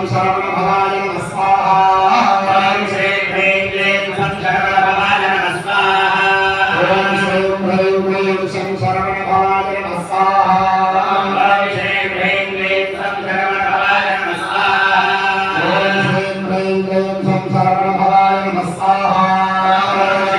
ओम श्रवण भवाय नमः स्वाहा ओम श्री क्लीं क्लीं सं श्रवण भवाय नमः स्वाहा ओम श्री क्लीं क्लीं सं श्रवण भवाय नमः स्वाहा ओम श्री क्लीं क्लीं सं श्रवण भवाय नमः स्वाहा ओम श्री क्लीं क्लीं सं श्रवण भवाय नमः स्वाहा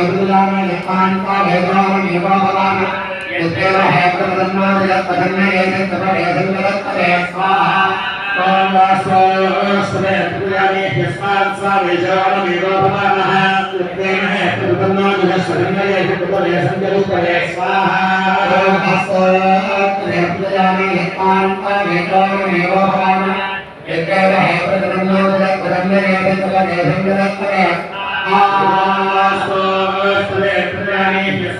जयदुलाम यत्पान का वैभवम युवाभवाम यस्येव हैत्रम ब्रह्माद यत्पधन्य यज्ञतप यज्ञतपे स्वाहा ओम वासो सुरे तुयामे यस्मात् स्वावेजवम युवाभवामः यत्तेन हैत्रम यस्पधन्य यज्ञतप यज्ञतपे स्वाहा ओम वासो सुरे तुयामे यत्पान का वैभवम युवाभवाम यस्येव हैत्रम ब्रह्माद यत्पधन्य यज्ञतप यज्ञतपे स्वाहा